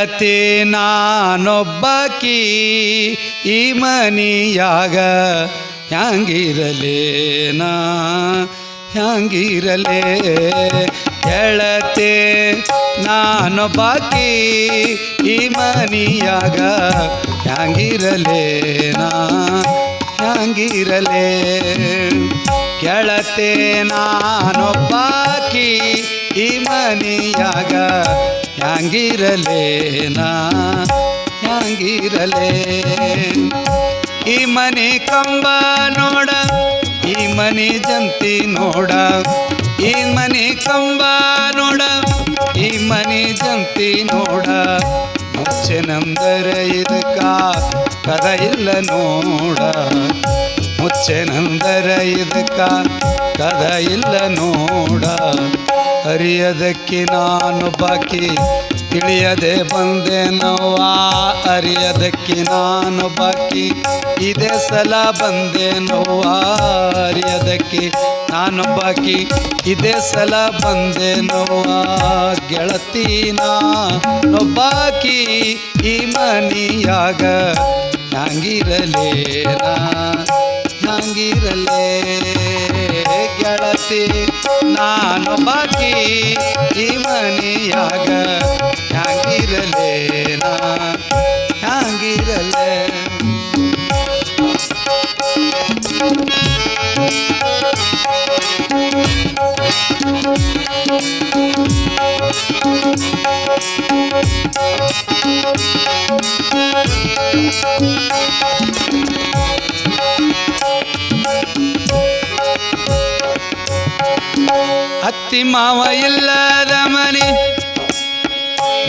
ಗೆಳತಿ ನಾನೊಬ್ಬಕಿ ಈ ಮನಿಯಾಗ ಹ್ಯಾಂಗಿರಲೇನಾ? ಹ್ಯಾಂಗಿರಲೇ? ಗೆಳತಿ ನಾನೊಬ್ಬಕಿ ಈ ಮನಿಯಾಗ ಹ್ಯಾಂಗಿರಲೇನಾ? ಹ್ಯಾಂಗಿರಲೇ? ಗೆಳತೆ ನಾನೊಬ್ಬಾಕಿ ಈ ಮನಿಯಾಗ ಹ್ಯಾಂಗಿರಲೇನಾ ಹ್ಯಾಂಗಿರಲೇ ಈ ಮನೆ ಕಂಬ ನೋಡ ಈ ಮನೆ ಜಂತಿ ನೋಡ ಈ ಮನೆ ಕಂಬ ನೋಡ ಈ ಮನೆ ಜಂತಿ ನೋಡ ಮುಚ್ಚೆ ನಂದರ ಇದಕ್ಕ ಕದ ಇಲ್ಲ ನೋಡ ಮುಚ್ಚೆ ನಂದರ ಇದಕ್ಕ ಕದ ಇಲ್ಲ ನೋಡ ಅರಿಯದಕ್ಕೆ ನಾನು ಬಾಕಿ. ತಿಳಿಯದೆ ಬಂದೆ ನೋವಾ ಅರಿಯದಕ್ಕೆ ನಾನು ಬಾಕಿ. ಇದೇ ಸಲ ಬಂದೆ ನೋವಾ ಅರಿಯದಕ್ಕೆ ನಾನು ಬಾಕಿ. ಇದೇ ಸಲ ಬಂದೆ ನೋವಾ ಗೆಳತಿ ಬಾಕಿ. ಈ ಮನಿಯಾಗ ನಂಗಿರಲೇನಾ, ನಂಗಿರಲೇ ಗೆಳತಿ. ನಾನು ಬಾಕಿ ಈ ಮನೆಯಾಗ ಹ್ಯಾಂಗಿರಲೇನಾ ಹ್ಯಾಂಗಿರಲೇ ಅತ್ತಿ ಮಾವ ಇಲ್ಲದ ಮನೆ,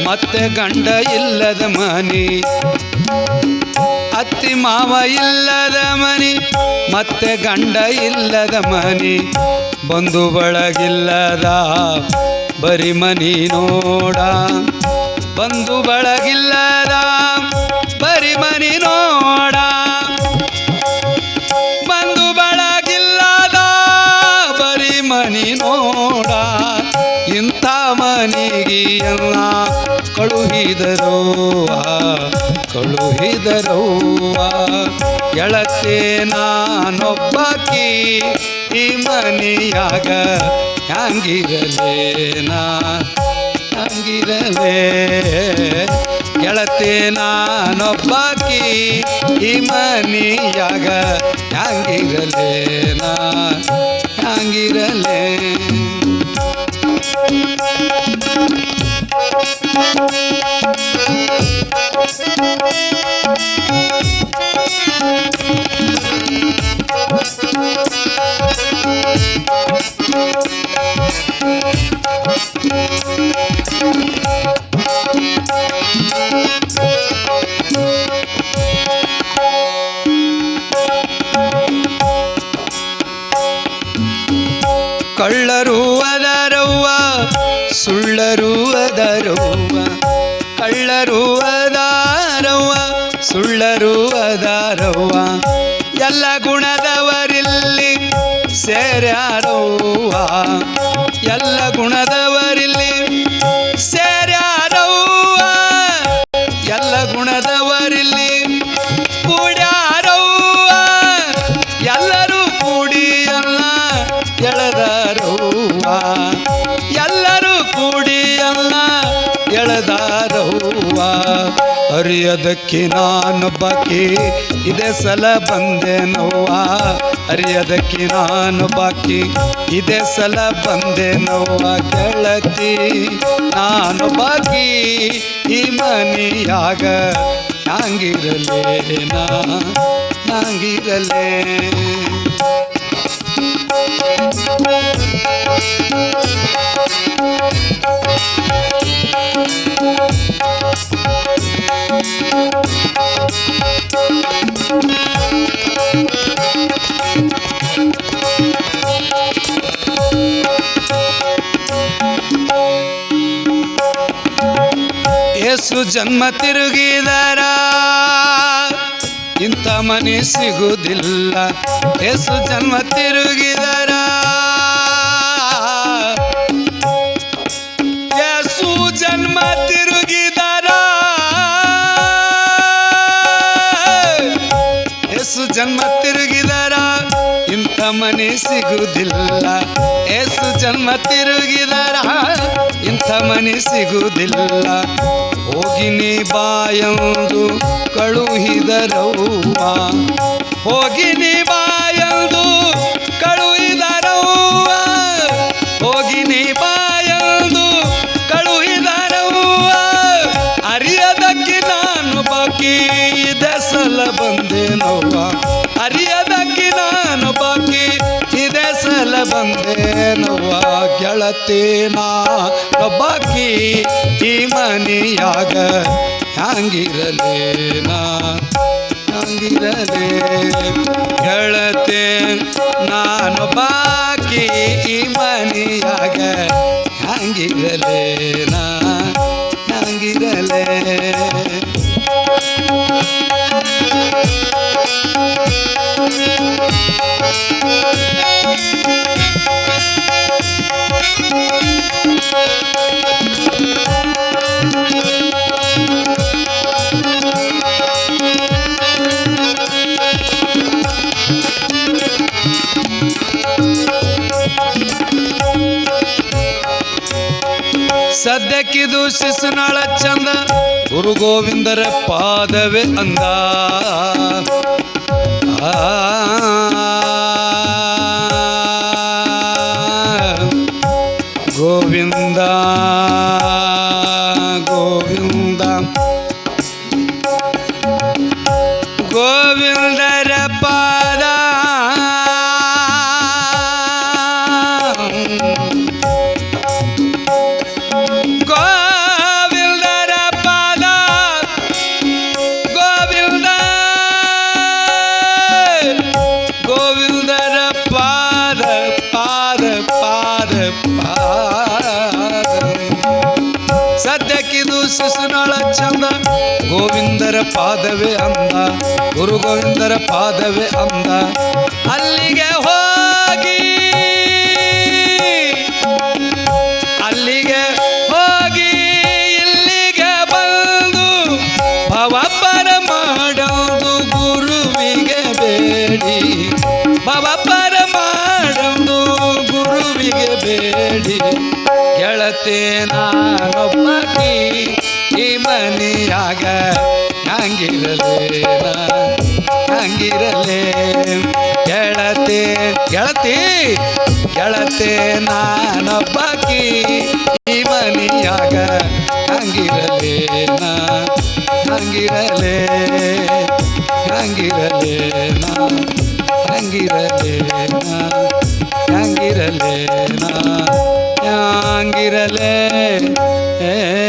ಮತ್ತೆ ಗಂಡ ಇಲ್ಲದ ಮನೆ. ಅತ್ತಿ ಮಾವ ಇಲ್ಲದ ಮನೆ, ಮತ್ತೆ ಗಂಡ ಇಲ್ಲದ ಮನೆ. ಬಂಧು ಬಳಗಿಲ್ಲದ, ಬರಿ ಮನಿ ನೋಡ. ಬಂಧು ಬಳಗಿಲ್ಲದ ಮನಿಗೆ ಎಲ್ಲ ಕಳುಹಿದರುವ ಕಳುಹಿದರುವ ಎಳತೆ ನಾನೊಬ್ಬಕಿ, ಈ ಮನೆಯಾಗ ಹ್ಯಾಂಗಿರಲೇನಾ? ಹ್ಯಾಂಗಿರಲೇ? ಗೆಳತಿ ನಾನೊಬ್ಬಾಕಿ, ಈ ಮನೆಯಾಗ ಹ್ಯಾಂಗಿರಲೇನಾ? ಹ್ಯಾಂಗಿರಲೇ? ಕಳ್ಳರು ಸುಳ್ಳರು ಅದರವ್ವ ಕಳ್ಳರು ಸುಳ್ಳರು ಎಲ್ಲ ಗುಣದವರಿಲ್ಲಿ ಸೇರ್ಯಾರವ್ವ ಅರಿಯದಕ್ಕೆ ಬಾಕಿ ಇದೇ ಸಲ ಬಂದೆ ನೋವ. ಅರಿಯದಕ್ಕೆ ಬಾಕಿ ಇದೇ ಸಲ ಬಂದೆ ನೋವ. ಗೆಳತಿ ನಾನು ಬಾಕಿ ಈ ಮನಿಯಾಗ ನಾಂಗಿರಲೇನಾ, ನಾಂಗಿರಲೇ. Thank ಜನ್ಮ ತಿರುಗಿದರ. ಇಂಥ ಮನೆ ಸಿಗುವುದಿಲ್ಲ ಎಸು ಜನ್ಮ ತಿರುಗಿದರ. ಜನ್ಮ ತಿರುಗಿದರ. ಜನ್ಮ ತಿರುಗಿದರ. ಇಂಥ ಮನೆ ಸಿಗುವುದಿಲ್ಲ ಏಸು ಜನ್ಮ ತಿರುಗಿದರ. ಇಂಥ ಮನೆ ಸಿಗುವುದಿಲ್ಲ ಹೋಗಿನಿ ಬಾಯಂದು ಕಳುಹಿದರವ್ವ ಹೋಗಿನಿ ಬಾಯಂದು ಕಳುಹಿದರವ್ವ ಹೋಗಿನಿ ಬಾಯಂದು ಕಳುಹಿದರವ್ವ ಅರಿಯದಕ್ಕೆ ನಾನು ಬಾಕಿ ಇದೆ ಸಲ ಬಂದೇನವ್ವ ಅರಿಯದಕ್ಕೆ ಬಂದೇನವ್ವ ಗೆಳತಿ ನಾನು ಬಾಕಿ ಈ ಮನಿಯಾಗ ಹ್ಯಾಂಗಿರಲೇನಾ? ಹಂಗಿರಲೇ ಗೆಳತಿ ನಾನು ಬಾಕಿ ಈ ಮನಿಯಾಗ ಹಂಗಿರಲೇನಾ ಹಂಗಿರಲೇ ಸದ್ಯಕ್ಕಿದು ಶಿಶುನಾಳ ಚಂದ ಗುರು ಗೋವಿಂದರ ಪಾದವೇ ಅಂದ ಆ. ಶಿಶುನಾಳ ಚಂದ. ಗೋವಿಂದರ ಪಾದವೇ ಅಂದ. ಗುರು ಗೋವಿಂದರ ಪಾದವೇ ಅಂದ. ಅಲ್ಲಿಗೆ ಹೋಗಿ. ಅಲ್ಲಿಗೆ ಹೋಗಿ ಇಲ್ಲಿಗೆ ಬಂದು ಭವಪರ ಮಾಡೋದು ಗುರುವಿಗೆ ಬೇಡಿ. ಭವಪರ ಮಾಡೋದು ಗುರುವಿಗೆ ಬೇಡಿ. ಗೆಳತೆ ನಾನೊಬ್ಬಕಿ. ಈ ಮನೆಯಾಗ ಹಂಗಿರಲೇನ ಹಂಗಿರಲೇ ಗೆಳತಿ ಗೆಳತಿ ಗೆಳತಿ ನಾನೊಬ್ಬಕಿ ಈ ಮನೆಯಾಗ ಹಂಗಿರಲೇನ ಹಂಗಿರಲೇ ಹಂಗಿರಲೇನ ಹಂಗಿರಲೇನ ಹಂಗಿರಲೇನ ಹಂಗಿರಲೇ ಏ ಏ